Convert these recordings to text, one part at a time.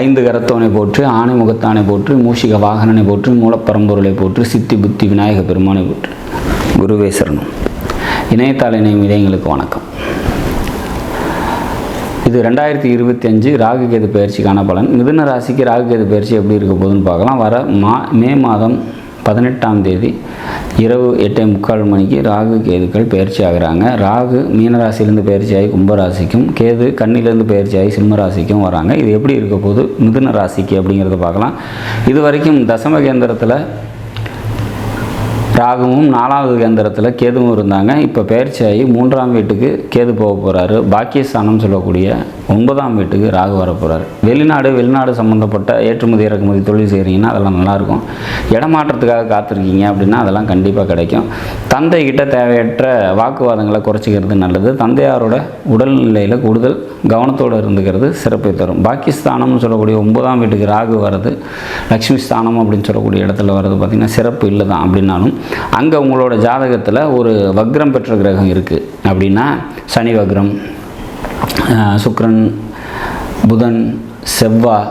ஐந்து கரத்தவனை போற்று ஆணை முகத்தானை போற்று மூஷிக வாகனனை போற்று மூலப்பரம்பொருளை போற்று சித்தி புத்தி விநாயக பெருமானை போற்று. குருவே சரணம். இணையத்தாள் இணையம் இதயங்களுக்கு வணக்கம். இது ரெண்டாயிரத்தி இருபத்தி அஞ்சு ராகு கேது பயிற்சிக்கான பலன். மிதுன ராசிக்கு ராகு கேது பயிற்சி எப்படி இருக்க போகுதுன்னு பார்க்கலாம். வர மா மே மாதம் பதினெட்டாம் தேதி இரவு எட்டே முக்கால் மணிக்கு ராகு கேதுக்கள் பயிற்சி ஆகுறாங்க. ராகு மீனராசிலேருந்து பயிற்சியாகி கும்பராசிக்கும் கேது கண்ணிலேருந்து பயிற்சியாகி சிம்மராசிக்கும் வராங்க. இது எப்படி இருக்க போது மிதுன ராசிக்கு அப்படிங்கிறத பார்க்கலாம். இது வரைக்கும் தசம கேந்திரத்தில் ராகுவும் நாலாவது கேந்திரத்தில் கேதுவும் இருந்தாங்க. இப்போ பயிற்சியாகி மூன்றாம் வீட்டுக்கு கேது போக போகிறாரு பாக்கியஸ்தானம் சொல்லக்கூடிய ஒன்பதாம் வீட்டுக்கு ராகு வர போகிறாரு வெளிநாடு வெளிநாடு சம்மந்தப்பட்ட ஏற்றுமதி இறக்குமதி தொழில் செய்கிறீங்கன்னா அதெல்லாம் நல்லாயிருக்கும். இடமாற்றத்துக்காக காத்திருக்கீங்க அப்படின்னா அதெல்லாம் கண்டிப்பாக கிடைக்கும். தந்தைகிட்ட தேவையற்ற வாக்குவாதங்களை குறைச்சிக்கிறது நல்லது. தந்தையாரோட உடல்நிலையில் கூடுதல் கவனத்தோடு இருந்துக்கிறது சிறப்பை தரும். பாக்கியஸ்தானம்னு சொல்லக்கூடிய ஒன்பதாம் வீட்டுக்கு ராகு வர்றது லக்ஷ்மி ஸ்தானம் அப்படின்னு சொல்லக்கூடிய இடத்துல வர்றது பார்த்திங்கன்னா சிறப்பு இல்லை தான் அப்படின்னாலும் அங்கே உங்களோட ஜாதகத்தில் ஒரு வக்ரம் பெற்ற கிரகம் இருக்குது அப்படின்னா சனி வக்ரம் சுக்ரன் புதன் செவ்வாய்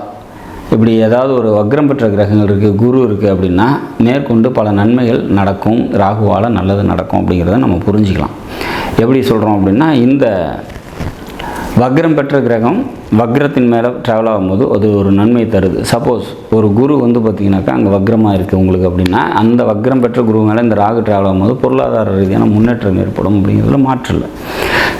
இப்படி ஏதாவது ஒரு வக்ரம் பெற்ற கிரகங்கள் இருக்குது குரு இருக்குது அப்படின்னா மேற்கொண்டு பல நன்மைகள் நடக்கும். ராகுவால் நல்லது நடக்கும் அப்படிங்கிறத நம்ம புரிஞ்சுக்கலாம். எப்படி சொல்கிறோம் அப்படின்னா இந்த வக்ரம் பெற்ற கிரகம் வக்ரத்தின் மேலே ட்ராவல் ஆகும்போது அது ஒரு நன்மை தருது. சப்போஸ் ஒரு குரு வந்து பார்த்திங்கனாக்கா அங்கே வக்ரமாக இருக்குது உங்களுக்கு அப்படின்னா அந்த வக்ரம் பெற்ற குரு மேலே இந்த ராகு ட்ராவல் ஆகும்போது பொருளாதார ரீதியான முன்னேற்றம் ஏற்படும் அப்படிங்கிறதுல மாற்றம் இல்லை.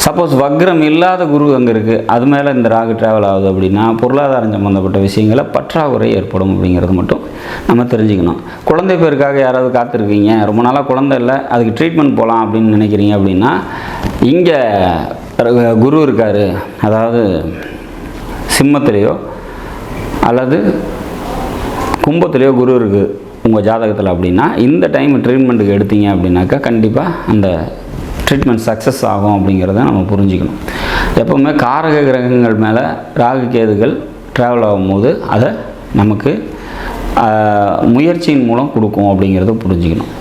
சப்போஸ் வக்ரம் இல்லாத குரு அங்கே இருக்குது அது மேலே இந்த ராகு ட்ராவல் ஆகுது அப்படின்னா பொருளாதாரம் சம்மந்தப்பட்ட விஷயங்களை பற்றாக்குறை ஏற்படும் அப்படிங்கிறது மட்டும் நம்ம தெரிஞ்சுக்கணும். குழந்தை பேருக்காக யாராவது காத்திருக்கீங்க ரொம்ப நாளாக குழந்தை இல்லை அதுக்கு ட்ரீட்மெண்ட் போகலாம் அப்படின்னு நினைக்கிறீங்க அப்படின்னா இங்கே குரு இருக்கார். அதாவது சிம்மத்திலேயோ அல்லது கும்பத்திலேயோ குரு இருக்குது உங்கள் ஜாதகத்தில் அப்படின்னா இந்த டைம் ட்ரீட்மெண்ட்டுக்கு எடுத்தீங்க அப்படின்னாக்கா கண்டிப்பாக அந்த ட்ரீட்மெண்ட் சக்ஸஸ் ஆகும் அப்படிங்கிறத நம்ம புரிஞ்சுக்கணும். எப்போவுமே காரக கிரகங்கள் மேலே ராகு கேதுகள் ட்ராவல் ஆகும்போது அதை நமக்கு முயற்சியின் மூலம் கொடுக்கும் அப்படிங்கிறத புரிஞ்சுக்கணும்.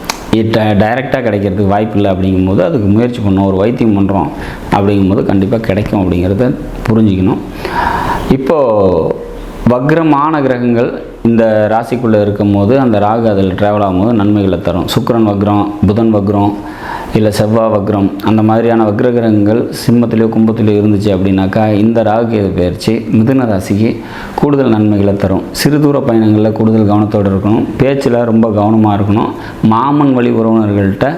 டைரெக்டாக கிடைக்கிறதுக்கு வாய்ப்பு இல்லை அப்படிங்கும்போது அதுக்கு முயற்சி பண்ணோம். ஒரு வைத்தியம் பண்ணுறோம் அப்படிங்கும்போது கண்டிப்பாக கிடைக்கும் அப்படிங்கிறத புரிஞ்சுக்கணும். இப்போது வக்ரமான கிரகங்கள் இந்த ராசிக்குள்ளே இருக்கும்போது அந்த ராகு அதில் ட்ராவல் ஆகும்போது நன்மைகளை தரும். சுக்கரன் வக்ரம் புதன் வக்ரம் இல்லை செவ்வாய் வக்ரம் அந்த மாதிரியான வக்ர கிரகங்கள் சிம்மத்திலேயோ கும்பத்திலேயோ இருந்துச்சு அப்படின்னாக்கா இந்த ராகு கேது பயிற்சி. மிதுன ராசிக்கு கூடுதல் நன்மைகளை தரும். சிறு தூர பயணங்களில் கூடுதல் கவனத்தோடு இருக்கணும். பேச்சில் ரொம்ப கவனமாக இருக்கணும். மாமன் வழி உறவினர்கள்ட்ட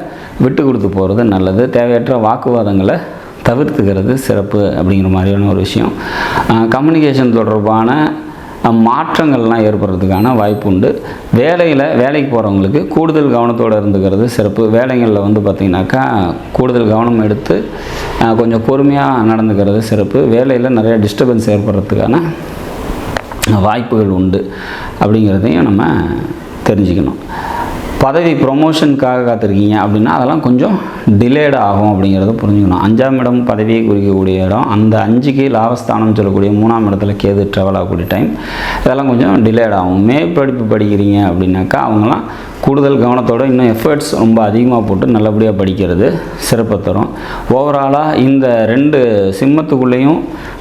விட்டு கொடுத்து போகிறது நல்லது. தேவையற்ற வாக்குவாதங்களை தவிர்த்துக்கிறது சிறப்பு அப்படிங்கிற மாதிரியான ஒரு விஷயம். கம்யூனிகேஷன் தொடர்பான மாற்றங்கள்லாம் ஏற்படுறதுக்கான வாய்ப்பு உண்டு. வேலையில் வேலைக்கு போகிறவங்களுக்கு கூடுதல் கவனத்தோடு இருந்துக்கிறது சிறப்பு. வேலைகளில் வந்து பார்த்திங்கனாக்கா கூடுதல் கவனம் எடுத்து கொஞ்சம் பொறுமையாக நடந்துக்கிறது சிறப்பு. வேலையில் நிறைய டிஸ்டர்பன்ஸ் ஏற்படுறதுக்கான வாய்ப்புகள் உண்டு. அப்படிங்கிறதையும் நம்ம தெரிஞ்சுக்கணும். பதவி ப்ரொமோஷனுக்காக காத்திருக்கீங்க அப்படின்னா அதெல்லாம் கொஞ்சம் டிலேடு ஆகும் அப்படிங்கிறத புரிஞ்சுக்கணும். அஞ்சாம் இடம் பதவியை குறிக்கக்கூடிய இடம் அந்த அஞ்சுக்கு லாபஸ்தானம் சொல்லக்கூடிய மூணாம் இடத்துல கேது ட்ராவல் ஆகக்கூடிய டைம் இதெல்லாம் கொஞ்சம் டிலேட் ஆகும். மேற்படிப்பு படிக்கிறீங்க அப்படின்னாக்கா அவங்களாம் கூடுதல் கவனத்தோடு இன்னும் எஃபர்ட்ஸ் ரொம்ப அதிகமாக போட்டு நல்லபடியாக படிக்கிறது சிறப்பை தரும். ஓவராலாக இந்த ரெண்டு சிம்மத்துக்குள்ளேயும்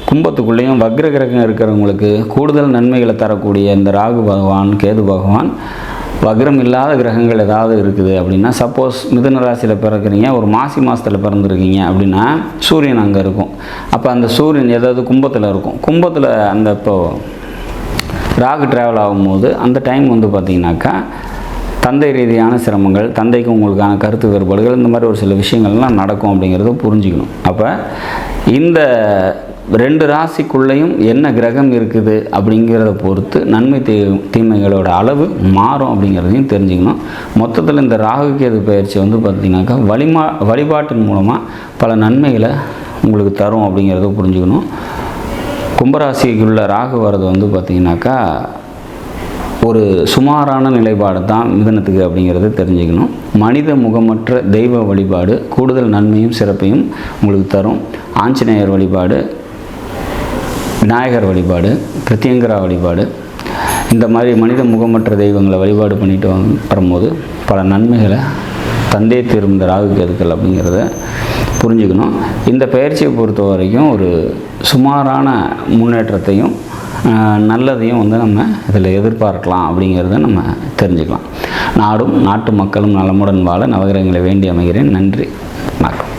கும்பத்துக்குள்ளேயும் வக்ர கிரகம் இருக்கிறவங்களுக்கு கூடுதல் நன்மைகளை தரக்கூடிய இந்த ராகு பகவான் கேது பகவான் வக்ரம் இல்லாத கிரகங்கள் ஏதாவது இருக்குது அப்படின்னா சப்போஸ் மிதுன ராசியில் பிறக்கிறீங்க ஒரு மாசி மாதத்தில் பிறந்திருக்கீங்க அப்படின்னா சூரியன் அங்கே இருக்கும். அப்போ அந்த சூரியன் ஏதாவது கும்பத்தில் இருக்கும். கும்பத்தில் அந்த இப்போ ராகு ட்ராவல் ஆகும்போது அந்த டைம் வந்து பார்த்திங்கனாக்கா தந்தை ரீதியான சிரமங்கள் தந்தைக்கு உங்களுக்கான கருத்து வேறுபாடுகள் இந்த மாதிரி ஒரு சில விஷயங்கள்லாம் நடக்கும் அப்படிங்கிறத புரிஞ்சுக்கணும். அப்போ இந்த ரெண்டு ராசிக்குள்ளேயும் என்ன கிரகம் இருக்குது அப்படிங்கிறத பொறுத்து நன்மை தீ தீமைகளோட அளவு மாறும் அப்படிங்கிறதையும் தெரிஞ்சுக்கணும். மொத்தத்தில் இந்த ராகு கேது பயிற்சி வந்து பார்த்திங்கனாக்கா வழிமா வழிபாட்டின் மூலமாக பல நன்மைகளை உங்களுக்கு தரும் அப்படிங்கிறத புரிஞ்சுக்கணும். கும்பராசிக்குள்ள ராகு வர்றது வந்து பார்த்திங்கனாக்கா ஒரு சுமாரான நிலைப்பாடு தான் மிதனத்துக்கு அப்படிங்கிறத தெரிஞ்சுக்கணும். மனித முகமற்ற தெய்வ வழிபாடு கூடுதல் நன்மையும் சிறப்பையும் உங்களுக்கு தரும். ஆஞ்சநேயர் வழிபாடு விநாயகர் வழிபாடு பிரத்யங்கரா வழிபாடு இந்த மாதிரி மனித முகமற்ற தெய்வங்களை வழிபாடு பண்ணிட்டு வந்து வரும்போது பல நன்மைகளை தந்தை தீரும் இந்த ராகு கேதுக்கள் அப்படிங்கிறத புரிஞ்சுக்கணும். இந்த பயிற்சியை பொறுத்த வரைக்கும் ஒரு சுமாரான முன்னேற்றத்தையும் நல்லதையும் வந்து நம்ம இதில் எதிர்பார்க்கலாம் அப்படிங்கிறத நம்ம தெரிஞ்சுக்கலாம். நாடும் நாட்டு மக்களும் நலமுடன் வாழ நவகிரகங்களை வேண்டி அமைகிறேன். நன்றி. வணக்கம்.